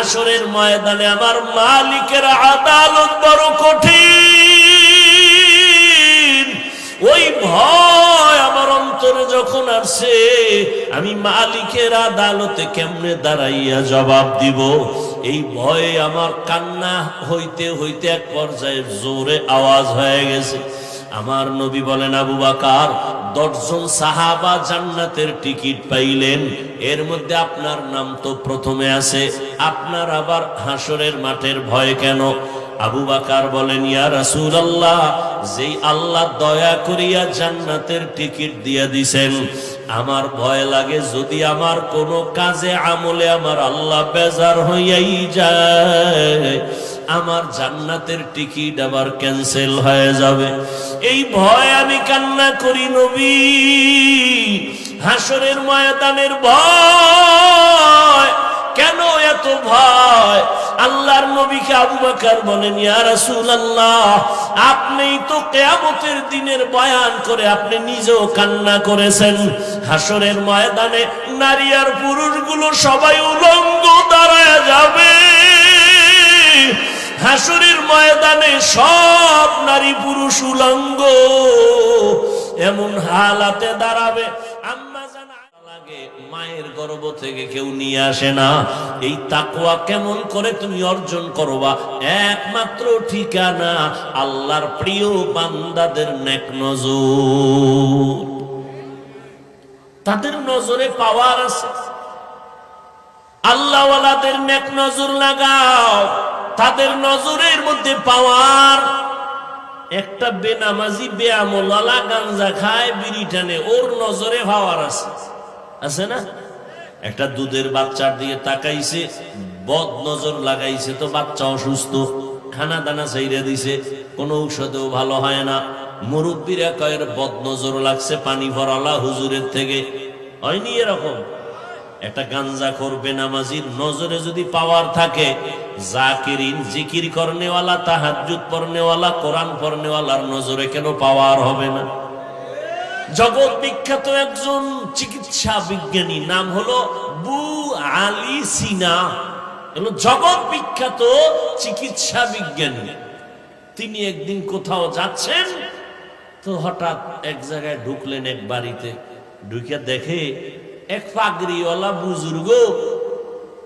হাসরের ময়দানে আমার মালিকের আদালত বড় কঠিন। ওই ভয় আমার অন্তরে যখন আসছে আমি মালিকের আদালতে কেমনে দাঁড়াইয়া জবাব দিব? এই ভয়ে আমার কান্না হইতে হইতে এক পর্যায়ে জোরে আওয়াজ হয়ে গেছে। আমার নবী বলেন, আবু বাকার, দশজন সাহাবা জান্নাতের টিকিট পাইলেন। এর মধ্যে আপনার নাম তো প্রথমে আছে। আপনার আবার হাসরের মাঠের ভয় কেন? আবু বাকার বলেন, ইয়া রাসূল আল্লাহ যেই আল্লাহ দয়া করিয়া জান্নাতের টিকিট দিয়া দিছেন, আমার ভয় লাগে যদি আমার কোনো কাজে আমলে আমার আল্লাহ বেজার হইয়াই যায়। আমার জান্নাতের টিকিট আবার ক্যান্সেল হয়ে যাবে। এই ভয় আমি কান্না করি নবী। হাসরের ময়দানের ভয়। কেন এত ভয়? আল্লাহর নবীকে আবু বকর বলেন, ইয়া রাসূলুল্লাহ, আপনিই তো কিয়ামতের দিনের বয়ান করে আপনি নিজেও কান্না করেছেন। হাসরের ময়দানে নারী আর পুরুষগুলো সবাই উলঙ্গ দাঁড়ায় যাবে। হাসরের ময়দানে সব নারী পুরুষ উলঙ্গ। এমন হালাতে দাঁড়াবে। মায়ের গর্ভ থেকে কেউ নিয়ে আসে না। এই তাকওয়া কেমন করে তুমি অর্জন করবা? একমাত্র ঠিকানা আল্লাহর প্রিয় বান্দাদের নেক নজর। তাদের নজরে পাওয়ার আছে। আল্লাহওয়ালাদের নেক নজর লাগাও। তাদের নজরের মধ্যে পাওয়ার। একটা বেনামাজি বেয়ামলালা গাঞ্জা খায়, বিড়ি টানে। ওর নজরে পাওয়ার আছে। আছে না? একটা দুধের বাচ্চার দিকে তাকাইছে বদ নজর লাগাইছে, তো বাচ্চা অসুস্থ। খানা দানা চাইরে দিছে। কোনো ঔষধেও ভালো হয় না। মুরব্বীরা কয়ের বদ নজর লাগছে, পানি ভরালা হুজুরের থেকে। হয়নি এরকম? একটা গাঞ্জা করবে নামাজির নজরে যদি পাওয়ার থাকে, জাকিরিন, জিকির করনেওয়ালা, তাহাজ্জুদ পড়নেওয়ালা, কোরআন পড়নেওয়ালার নজরে কেন পাওয়ার হবে না? জগৎ বিখ্যাত একজন চিকিৎসা বিজ্ঞানী, নাম হলো বু আলী সিনা। হলো জগৎ বিখ্যাত চিকিৎসা বিজ্ঞানী। তিনি একদিন কোথাও যাচ্ছেন, তো হঠাৎ এক জায়গায় ঢুকলেন এক বাড়িতে। ঢুকে দেখে এক পাগড়িওয়ালা বুজুর্গ,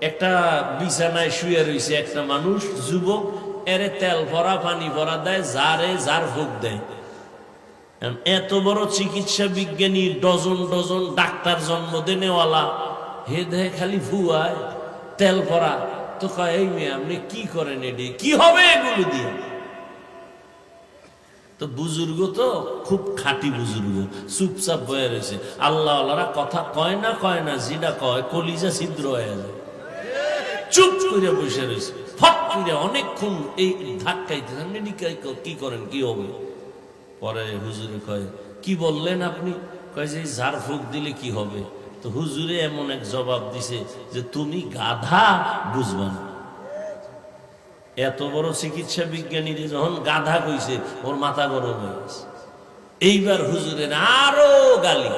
একটা বিছানায় শুয়ে রয়েছে একটা মানুষ, যুবক, এরে তেল ভরা, পানি ভরা দেয়, যারে যার ভোগ দেয়। এত বড় চিকিৎসা বিজ্ঞানী, ডজন ডজন ডাক্তার জন্ম দেনেওয়ালা, হে দেহে খালি ফুয়ায় তেল ভরা। তো কয়, এই মেয়ে, আপনি কি করেন এটি কি হবে এগুলো দিয়ে? তো বুজুর্গ তো খুব খাঁটি বুজুর্গ, চুপচাপ বয়ে রয়েছে। আল্লাহ কথা কয় না কয় না যেটা কয়, কলিজা ছিদ্র হয়ে যায়। চুপ করে বসে রয়েছে। অনেকক্ষণ এই ধাক্কাইতে আপনি কি করেন, কি হবে? পরে হুজুরে কয়, কি বললেন আপনি? কয় যে ঝাড় ফুক দিলে কি হবে? তো হুজুরে এমন এক জবাব দিছে যে, তুমি গাধা, বুঝবা না। এত বড় চিকিৎসা বিজ্ঞানী যখন গাধা কইছে, ওর মাথা গরম হয়ে গেছে। এইবার হুজুরের আরও গালি।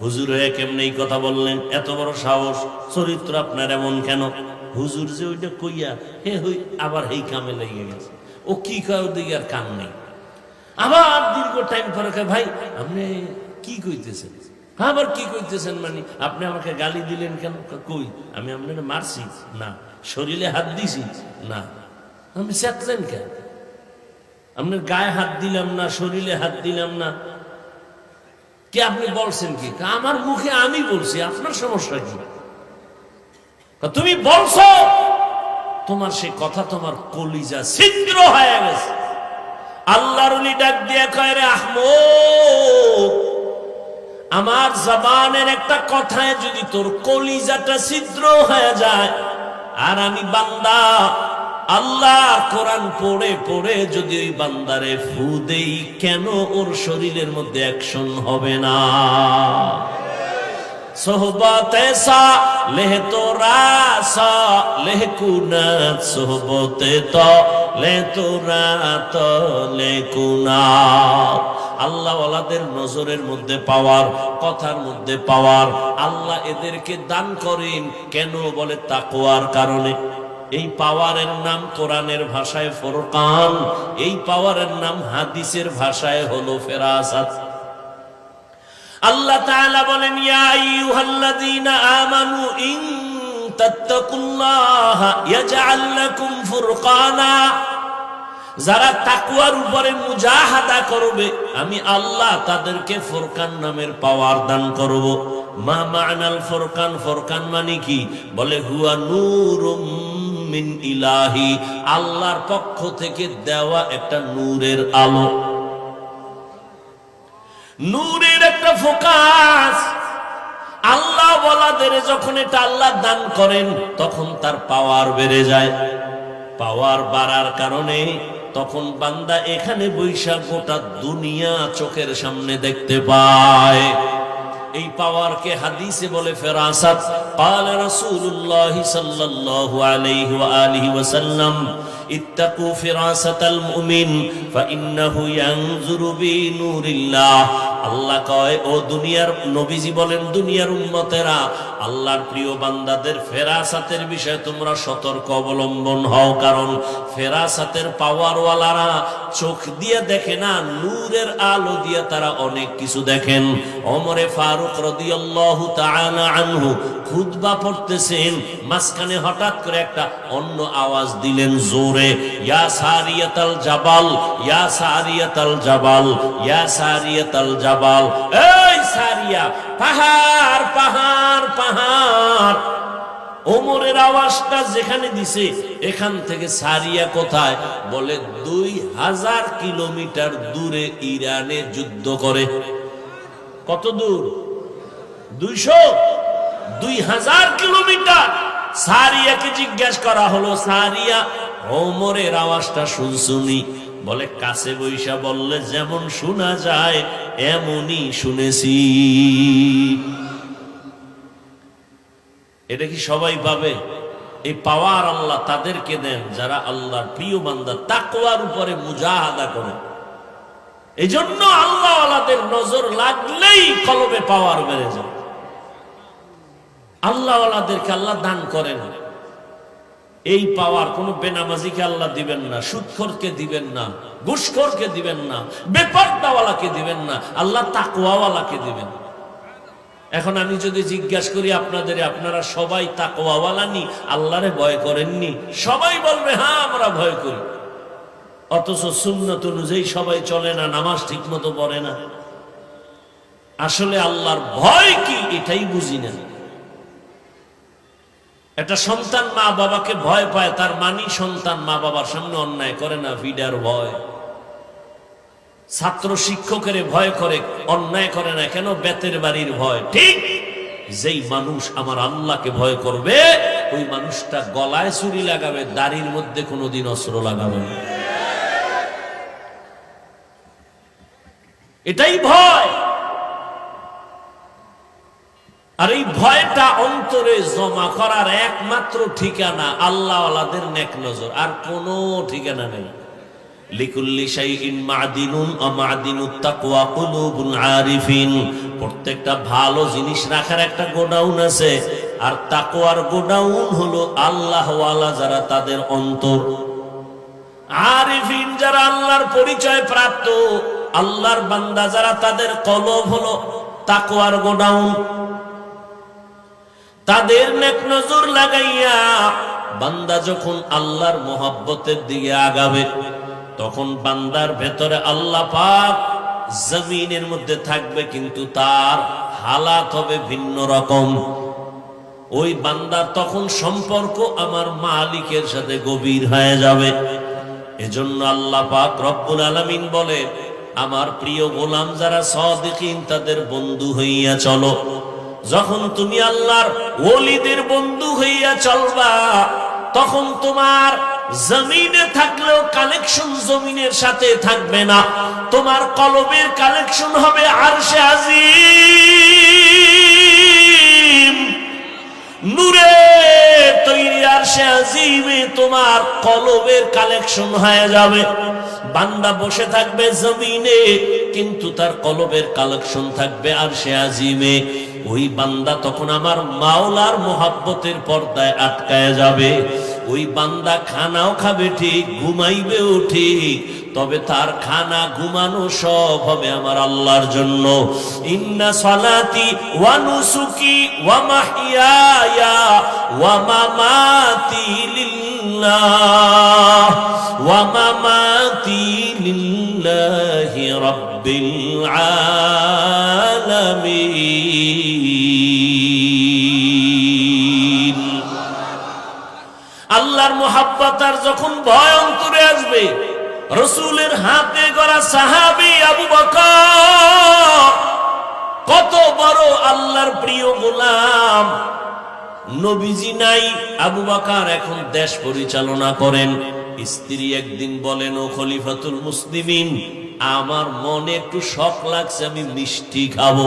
হুজুর হয়ে কেমনে এই কথা বললেন? এত বড় সাহস, চরিত্র আপনার এমন কেন? হুজুর যে ওইটা কইয়া, হে হই, আবার এই কামে লেগে গেছে। ও কি কয় ওদিকে আর কাম নেই। আবার দীর্ঘ টাইম পরে ভাই, আপনি কি কইতেছেন? আবার কি কইতেছেন মানে? আপনি আমাকে গালি দিলেন কেন? কই? আমি আপনার মারছি? না। শরীরে হাত দিছি? না। আপনি চেতলেন কেন? আপনার গায়ে হাত দিলাম না, শরীরে হাত দিলাম না। কি আপনি বলছেন কি? আমার মুখে আমি বলছি, আপনার সমস্যা কি? তুমি বলছো, তোমার সে কথা তোমার কলিজা ছিদ্র হয়ে গেছে। আল্লাহর ডাক দিয়ে কয় রে আহমদ আমার জবানের একটা কথায় যদি তোর কলিজাটা ছিদ্র হয়ে যায়, আর আমি বান্দা, আল্লাহ কোরআন পড়ে পড়ে যদি ওই বান্দারে ফু দেই, কেন ওর শরীরের মধ্যে অ্যাকশন হবে না? সোহবতে লেহ লেহ কুনাত, সোহবতে তো লে তোরা তো লে কুনাত। আল্লাহওয়ালাদের নজরের মধ্যে পাওয়ার, কথার মধ্যে পাওয়ার, আল্লাহ এদেরকে দান করেন, কেন বলে তাকোয়ার কারণে? এই পাওয়ারের নাম কোরআনের ভাষায় ফোরকান, এই পাওয়ারের নাম হাদিসের ভাষায় হলো ফেরাসাত। আল্লাহ তাআলা বলেন, ইয়া আইয়ুহাল্লাযীনা আমানু ইন তাত্তাকুল্লাহা ইয়াজআল লাকুম ফুরকানা। যারা তাকুয়ার উপরে মুজাহাদা করবে, আমি আল্লাহ তাদেরকে ফোরকান নামের পাওয়ার দান করব। মা মানাল ফোরকান ফোরকান মানে কি? বলে, হুয়া নূরুম মিন ইলাহি। আল্লাহর পক্ষ থেকে দেওয়া একটা নূরের আলো। নূরের একটা ফোকাস আল্লাহ বলাদের যখন এটা আল্লাহ দান করেন তখন তার পাওয়ার বেড়ে যায় পাওয়ার বাড়ার কারণে তখন বান্দা এখানে বৈশাখ গোটা দুনিয়া চোখের সামনে দেখতে পায় এই পাওয়ারকে হাদিসে বলে ফেরাসাত قال رسول الله صلى الله عليه واله وسلم اتقوا فراسة المؤمن فإنه ينظر بنور الله আল্লাহ কয়, ও দুনিয়ার নবীজি বলেন, দুনিয়ার উম্মতেরা, আল্লাহর প্রিয় বান্দাদের ফেরাসাতের বিষয়ে তোমরা সতর্ক অবলম্বন হও। কারণ ফেরাসাতের পাওয়ারওয়ালারা চোখ দিয়ে দেখে না, নূরের আলো দিয়ে তারা অনেক কিছু দেখেন। অমরে ফারুক রাদিয়াল্লাহু তাআলা আনহু খুতবা পড়তেছেন, মাঝখানে হঠাৎ করে একটা অন্য আওয়াজ দিলেন জোরে, ইয়া সারিয়াতাল জাবাল, ইয়া সারিয়াতাল জাবাল, ইয়া সারিয়াতাল জাবাল এই সারিয়া, পাহাড় পাহাড় পাহাড়। ওমরের আওয়াজটা যেখানে দিছে, এখান থেকে সারিয়া কোথায়? বলে দুই হাজার কিলোমিটার দূরে ইরানে যুদ্ধ করে। কত দূর? দুইশো? দুই হাজার কিলোমিটার। সারিয়াকে জিজ্ঞেস করা হলো, সারিয়া, ওমরের আওয়াজটা শুনছুনি? বলে, কাছে বৈশা বললে যেমন শোনা যায় এমনই শুনেছি। এটা কি সবাই পাবে? এই পাওয়ার আল্লাহ তাদেরকে দেন যারা আল্লাহর প্রিয় বান্দা, তাকওয়ার উপরে মুজাহাদা করে। এই জন্য আল্লাহ আলাদের নজর লাগলেই কলবে পাওয়ার বেড়ে যায়। আল্লাহ আলাদেরকে আল্লাহ দান করেন। এই পাওয়ার কোন বেনামাজিকে আল্লাহ দিবেন না, সুৎখরকে দিবেন না, ঘুষখরকে দিবেন না, বেপর্দাওয়ালাকে দিবেন না, আল্লাহ তাকুয়াওয়ালাকে দিবেন। এখন আমি যদি জিজ্ঞাসা করি আপনাদের, আপনারা সবাই তাকওয়াওয়ালা নি? আল্লাহরে ভয় করেননি? সবাই বলবে হ্যাঁ আমরা ভয় করি। অথচ সুন্নত অনুযায়ী সবাই চলে না, নামাজ ঠিক মতো পড়ে না। আসলে আল্লাহর ভয় কি, এটাই বুঝি না। একটা সন্তান মা বাবাকে ভয় পায়, তার মানি সন্তান মা বাবার সামনে অন্যায় করে না ভিডার ভয়। ছাত্র শিক্ষকের ভয় করে, অন্যায় করে না, কেন বেতের বাড়ির ভয়? ঠিক যেই মানুষ আমার আল্লাহকে ভয় করবে, ওই মানুষটা গলায় চুরি লাগাবে, দাড়ির মধ্যে কোনোদিন অস্ত্র লাগাবে এটাই ভয়। আর এই ভয়টা অন্তরে জমা করার একমাত্র ঠিকানা আল্লাহ আলাদের নেক নজর, আর কোনো ঠিকানা নেই। প্রত্যেকটা ভালো জিনিস রাখার একটা গোডাউন আছে, আর তাকওয়ার গোডাউন হলো আল্লাহওয়ালা যারা তাদের অন্তর। আরিফিন যারা আল্লাহর পরিচয় প্রাপ্ত, আল্লাহর বান্দা যারা তাদের কলব হলো তাকওয়ার গোডাউন। তাদের নেক নজর লাগাইয়া বান্দা যখন আল্লাহর মোহাব্বতের দিকে আগাবে, তখন বান্দার ভেতরে আল্লাহ পাক জমিনের মধ্যে থাকবে, কিন্তু তার হালাত হবে ভিন্ন রকম। ওই বান্দার তখন সম্পর্ক আমার মালিকের সাথে গভীর হয়ে যাবে। এজন্য আল্লাহ পাক রব্বুল আলামিন বলে, আমার প্রিয় গোলাম যারা সদিকিন, তাদের বন্ধু হইয়া চলো। যখন তুমি আল্লাহর ওলিদের বন্ধু হইয়া চলবা, তখন তোমার জমিনে থাকলেও কালেকশন জমিনের সাথে থাকবে না। তোমার কলবের কালেকশন হবে আর সে আজিম। নূরে সে তোমার কলবের কালেকশন হয়ে যাবে। বান্দা বসে থাকবে জমিনে, কিন্তু তার কলবের কালেকশন থাকবে আর সে আজিমে। ওই বান্দা তখন আমার মাওলার মোহাব্বতের পর্দায় আটকায় যাবে। ওই বান্দা খানাও খাবে ঠিক, ঘুমাইবেও ঠিক তবে তার খানা ঘুমানো সব হবে আমার আল্লাহর জন্য। ইন্না সালাতি ওয়া নুসুকি ওয়া মাহইয়ায়া ওয়া মামাতি লিল্লাহ। ওয়া মামাতি লিল্লাহি রাব্বিল আলামিন। আল্লাহর মোহাব্বত আর যখন ভয় অন্তরে আসবে রসুলের হাতে গড়া সাহাবি আবু বকর। কত বড় আল্লাহর প্রিয় গোলাম। নবীজি নাই, আবু বাকার এখন দেশ পরিচালনা করেন। স্ত্রী একদিন বলেন, ও খলিফাতুল মুসলিমিন, আমার মনে একটু শখ লাগছে, আমি মিষ্টি খাব।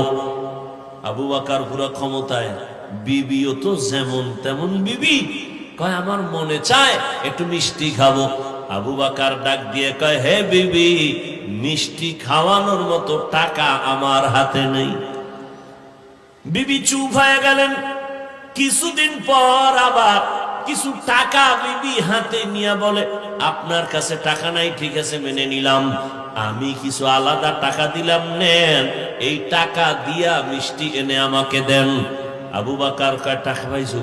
আবু বাকার পুরো ক্ষমতায়, বিবিও তো যেমন তেমন বিবি। কয়, আমার মনে চায় একটু মিষ্টি খাব। আবু বাকার ডাক দিয়ে কয়, হে বিবি, মিষ্টি খাওয়ানোর মতো টাকা আমার হাতে নেই। বিবি চুপ হয়ে গেলেন। কিছুদিন পর আবার কিছু টাকা বিবি হাতে নিয়ে বলে, আপনার কাছে টাকা নাই, ঠিক আছে, মেনে নিলাম। আমি কিছু আলাদা টাকা দিলাম, নেন। এই টাকা দিয়া মিষ্টি এনে আমাকে দেন। আবু বাকার টাকা পাইছো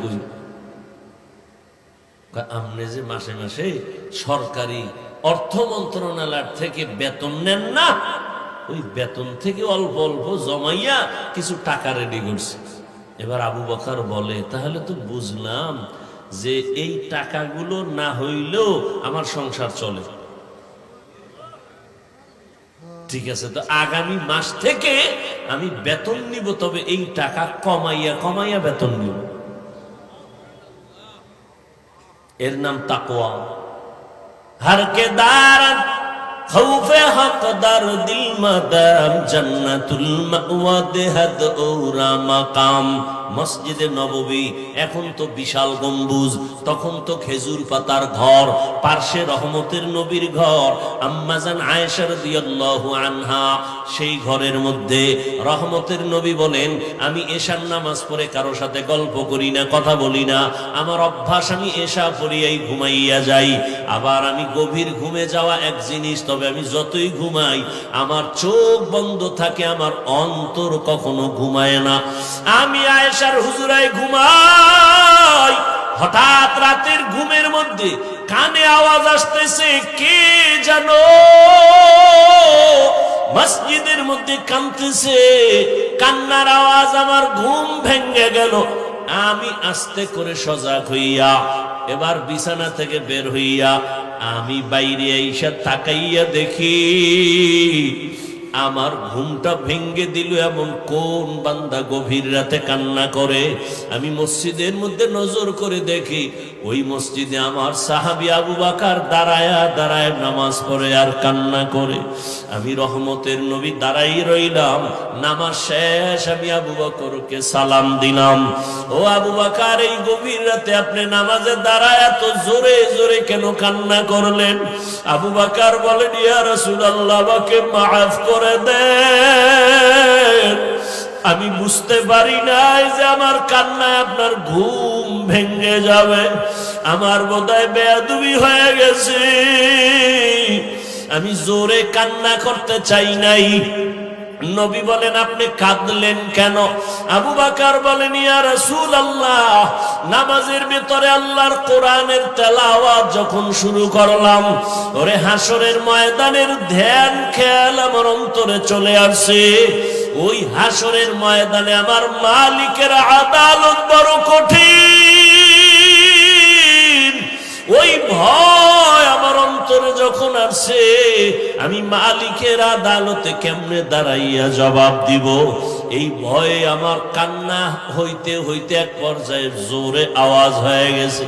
আপনি যে মাসে মাসে সরকারি অর্থ মন্ত্রণালয় থেকে বেতন নেন না, ওই বেতন থেকে অল্প অল্প জমাইয়া কিছু টাকা রেডি করছে। এবার আবু বকর বলে, তাহলে তো বুঝলাম যে এই টাকাগুলো না হইলেও আমার সংসার চলে। ঠিক আছে, তো আগামী মাস থেকে আমি বেতন নিব, তবে এই টাকা কমাইয়া কমাইয়া বেতন নিব। এর নাম তাকোয়া হারকে দার খৌফে হক দার দিল মাদাম, জান্নাতুল মাওয়া দেহাদ ওরা মাকাম। মসজিদে নববী, এখন তো বিশাল গম্বুজ, তখন তো খেজুর পাতার ঘর, পার্শ্বে রহমতের নবীর ঘর। আম্মাজান আয়েশার রাদিয়াল্লাহু আনহা, সেই ঘরের মধ্যে রহমতের নবী বলেন, আমি এশার নামাজ পড়ে কারও সাথে গল্প করি না, কথা বলি না। আমার অভ্যাস, আমি এশা পড়িয়াই ঘুমাইয়া যাই। আবার আমি গভীর ঘুমে যাওয়া এক জিনিস, তবে আমি যতই ঘুমাই, আমার চোখ বন্ধ থাকে, আমার অন্তর কখনো ঘুমায় না। আমি আয়েশার হুজুরায় ঘুমাই হঠাৎ রাতের ঘুমের মধ্যে কানে আওয়াজ আসতেছে, কে জানো মসজিদের মধ্যে কানতেছে কান্নার আওয়াজ আমার ঘুম ভেঙে গেল। আমি আস্তে করে সজাগ হইয়া, এবার বিছানা থেকে বের হইয়া আমি বাইরে আইসা তাকাইয়া দেখি আমার ঘুমটা ভেঙ্গে দিল এমন কোন বান্দা গভীর রাতে কান্না করে? আমি মসজিদের মধ্যে নজর করে দেখি, ওই মসজিদে আমার সাহাবি আবু বাকার দাঁড়ায়া, দাঁড়ায় নামাজ পড়ে আর কান্না করে। আমি রহমতের নবী দাঁড়াই রইলাম, নামাজ শেষ, আমি আবু বকরকে সালাম দিলাম। ও আবু বাকার, এই গভীর রাতে আপনি নামাজে দাঁড়ায় এত জোরে জোরে কেন কান্না করলেন? আবু বাকার বলেন, ইয়া রাসূলুল্লাহ, আমাকে মাফ করে দেন। আমি বুঝতে পারি নাই যে আমার কান্না আপনার ঘুম ভেঙে যাবে। আমার বোধহয় বেয়াদুবি হয়ে গেছে। আমি জোরে কান্না করতে চাই নাই। নবী বলেন, আপনি কাঁদলেন কেন? আবু বাকার বলেন, ইয়া রাসূল আল্লাহ নামাজের ভিতরে আল্লাহর কোরআনের তেলাওয়াত যখন শুরু করলাম, ওরে হাসরের ময়দানের ধ্যান খেয়াল আমার অন্তরে চলে আসছে। ওই হাসরের ময়দানে আমার মালিকের আদালত বড় কঠিন। ওই ভয় অন্তরে যখন আসে, আমি মালিকের আদালতে কেমনে দাঁড়াইয়া জবাব দিব? এই ভয়ে আমার কান্না হইতে হইতে এক পর্যায়ে জোরে আওয়াজ হয়ে গেছে।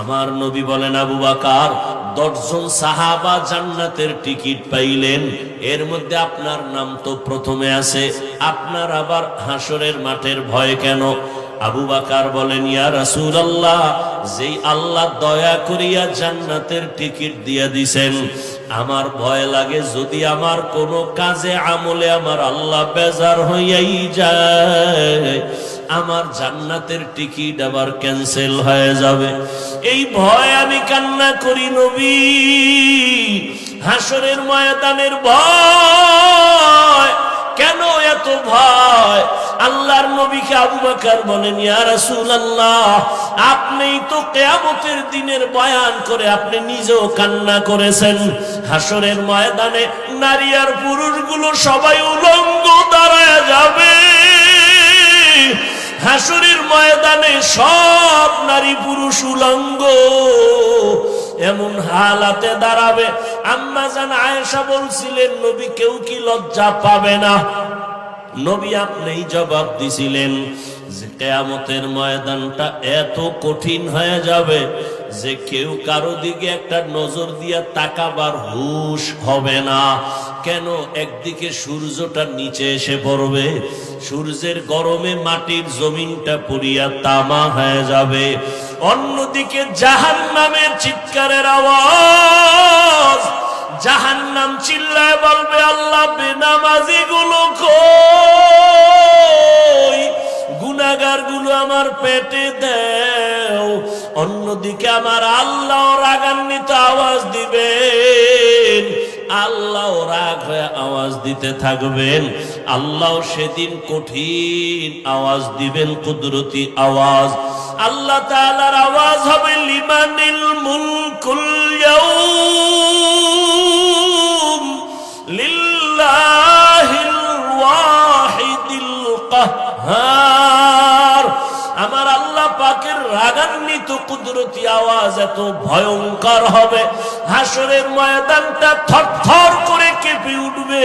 আমার নবী বলেন, আবু বাকার, দশজন সাহাবা জান্নাতের টিকিট পাইলেন। এর মধ্যে আপনার নাম তো প্রথমে আছে। আপনার আবার হাসরের মাঠের ভয় কেন? আবু বাকার বলেন, ইয়া রাসূল আল্লাহ যেই আল্লাহ দয়া করিয়া জান্নাতের টিকিট দিয়া দিছেন, আমার ভয় লাগে যদি আমার কোনো কাজে আমলে আমার আল্লাহ বেজার হইয়াই যায়, আমার জান্নাতের টিকিট আবার ক্যান্সেল হয়ে যাবে। এই ভয় আমি কান্না করি নবী, হাসরের ময়দানের ভয়, কেন এত ভয়? আল্লাহর নবীকে আবু বকর বলেন, ইয়া রাসূলুল্লাহ, আপনিই তো কিয়ামতের দিনের বয়ান করে আপনি নিজেও কান্না করেছেন। হাসরের ময়দানে নারী আর পুরুষগুলো সবাই উলঙ্গ দাঁড়ায় যাবে। হাসুরের ময়দানে সব নারী পুরুষ উলঙ্গ। এমন হালাতে দাঁড়াবে। আম্মা জান আয়েশা বলছিলেন, নবী কেউ কি লজ্জা পাবে না? নবী আপনিই জবাব দিছিলেন যে কেয়ামতের ময়দানটা এত কঠিন হয়ে যাবে যে কেউ কারও দিকে একটা নজর দিয়া তাকাবার হুশ হবে না। কেন একদিকে সূর্যটা নিচে এসে পড়বে, সূর্যের গরমে মাটির জমিনটা পুরিয়া তামা হয়ে যাবে। অন্যদিকে জাহান নামের চিৎকারের আওয়াজ জাহান্নাম চিল্লায় বলবে, আল্লাহ বেনামাজি গুলো গুনাগারগুলো আমার পেটে দেও। অন্যদিকে আমার আল্লাহ রাগান্বিত আওয়াজ দিবেন। আল্লাহ রাগ হয়ে আওয়াজ দিতে থাকবেন। আল্লাহ সেদিন কঠিন আওয়াজ দিবেন, কুদরতি আওয়াজ। আল্লাহ তালার আওয়াজ হবে, লিমানিল মুলকুল রাগান্বিত কুদরতি আওয়াজ এত ভয়ঙ্কর হবে। হাসরের ময়দানটা থরথর করে কেঁপে উঠবে।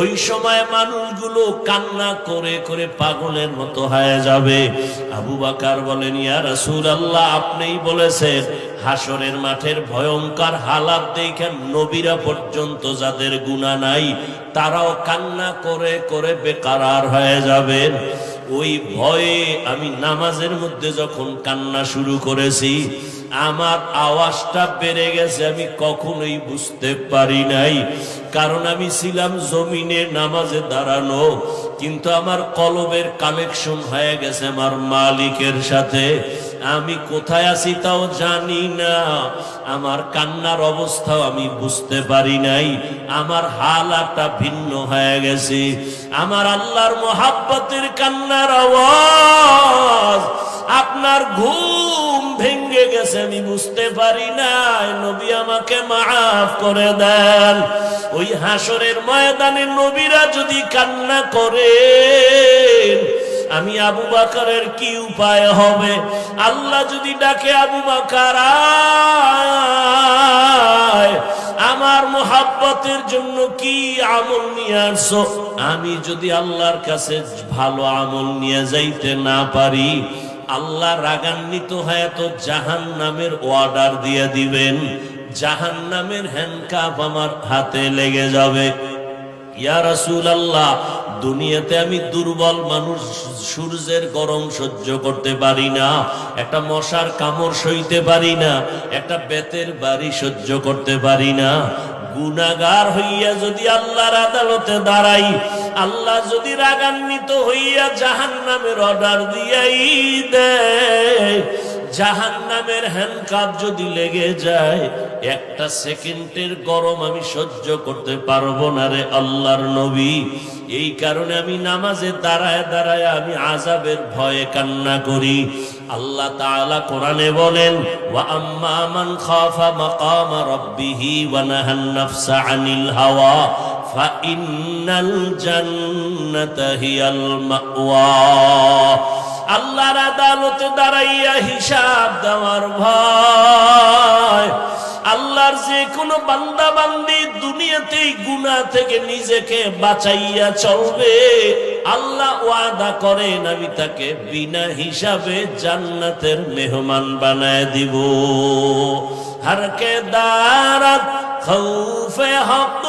ওই সময় মানুষগুলো কান্না করে করে পাগলের মতো হয়ে যাবে। আবু বাকার বলেন, ইয়া আল্লাহ আপনিই বলেছেন, হাসরের মাঠের ভয়ঙ্কর হালাত দেখে নবীরা পর্যন্ত যাদের গুণা নাই, তারাও কান্না করে করে বেকারার হয়ে যাবেন। ওই ভয়ে আমি নামাজের মধ্যে যখন কান্না শুরু করেছি, আমার আওয়াজটা বেড়ে গেছে, আমি কখনোই বুঝতে পারি নাই। কারণ আমি ছিলাম জমিনে নামাজে দাঁড়ানো, কিন্তু আমার কলবের কালেকশন হয়ে গেছে আমার মালিকের সাথে। আমি কোথায় আছি তাও জানি না। আমার কান্নার অবস্থাও আমি বুঝতে পারি নাই। আমার হালাটা ভিন্ন হয়ে গেছে। আমার আল্লাহর মোহাব্বতের কান্নার আওয়াজ, আপনার ঘুম ভেঙ্গে গেছে, আমি বুঝতে পারি নাই। নবী আমাকে মাফ করে দেন। ওই হাসরের ময়দানে নবীরা যদি কান্না করেন আমি আবু বাকারের কি উপায় হবে? আল্লাহ যদি ডাকে আবু বাকার আমার মোহাব্বতের জন্য কি আমল নিয়ে আসছো? আমি যদি আল্লাহর কাছে ভালো আমল নিয়ে যাইতে না পারি, আল্লাহ রাগান্বিত হয়ে তো জাহান নামের অর্ডার দিয়ে দিবেন। জাহান নামের হ্যান্ডকাপ আমার হাতে লেগে যাবে। ইয়া রাসূল আল্লাহ দুনিয়াতে আমি দুর্বল মানুষ, সূর্যের গরম সহ্য করতে পারি না, একটা মশার কামড় সইতে পারি না, একটা বেতের বাড়ি সহ্য করতে পারি না। গুনাগার হইয়া যদি আল্লাহর আদালতে দাঁড়াই, আল্লাহ যদি রাগান্বিত হইয়া জাহান নামের অর্ডার দিয়াই দেয় জাহান নামের হ্যান্ডকাপ যদি লেগে যায়, একটা সেকেন্ডের গরম আমি সহ্য করতে পারব না রে আল্লাহর নবী। এই কারণে আমি নামাজে দাঁড়ায় দাঁড়ায় আমি আজাবের ভয়ে কান্না করি। আল্লাহ তাআলা কোরআনে বলেন, ওয়া আম্মা মান খাফা আনিল হাওয়া আল্লাহর আদালতে দাঁড়াইয়া হিসাব দেওয়ার ভয়। আল্লাহর যে কোনো বান্দা বান্দি দুনিয়াতেই গুনাহ থেকে নিজেকে বাঁচাইয়া চলবে। আল্লাহ ওয়াদা করেন আমি তাকে বিনা হিসাবে জান্নাতের মেহমান বানায় দিব। হারকে দারাত, খৌফে হক